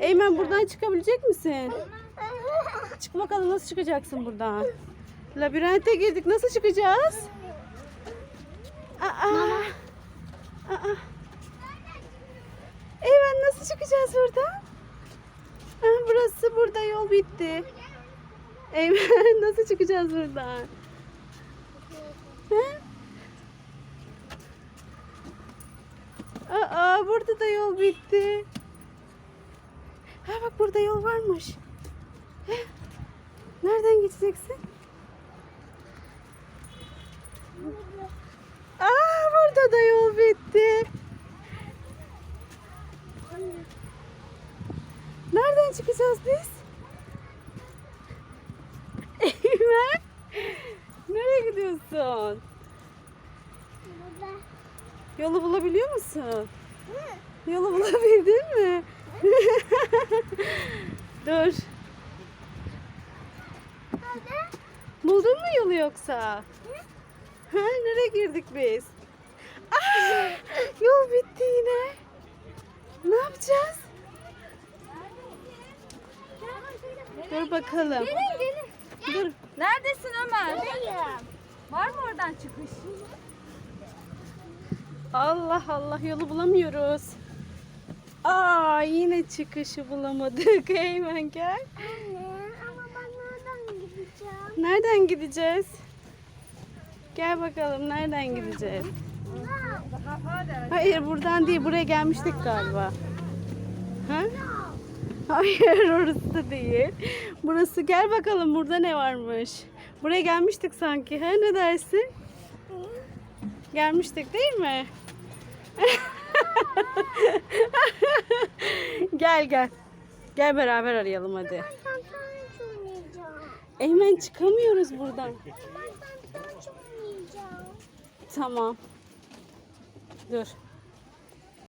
Eymen buradan çıkabilecek misin? Çık bakalım nasıl çıkacaksın buradan? Labirente girdik. Nasıl çıkacağız? Aa. Aa. Eymen nasıl çıkacağız buradan? Burası burada yol bitti. Eymen nasıl çıkacağız buradan? Aa burada da yol bitti. Ha bak burada yol varmış. Heh. Nereden gideceksin? Aa burada da yol bitti. Nereden çıkacağız biz? Eymen. Nereye gidiyorsun? Yolu bulabiliyor musun? Yolu bulabildin mi? Dur. Buldun mu yolu yoksa? Ha, nereye girdik biz? Aa, yol bitti yine. Ne yapacağız? Dur bakalım. Gelin gelin. Dur. Neredesin Ömer? Buradayım. Var mı oradan çıkış? Allah Allah yolu bulamıyoruz. Aa yine çıkışı bulamadık. Eymen gel. Anne ama ben nereden gideceğim? Nereden gideceğiz? Gel bakalım nereden gideceğiz? Hayır buradan değil buraya gelmiştik galiba. Ha? Hayır orası da değil. Burası gel bakalım burada ne varmış. Buraya gelmiştik sanki. Ha ne dersin? Gelmiştik değil mi? gel gel. Gel beraber arayalım hadi. Eymen çıkamıyoruz buradan. Tamam. Dur.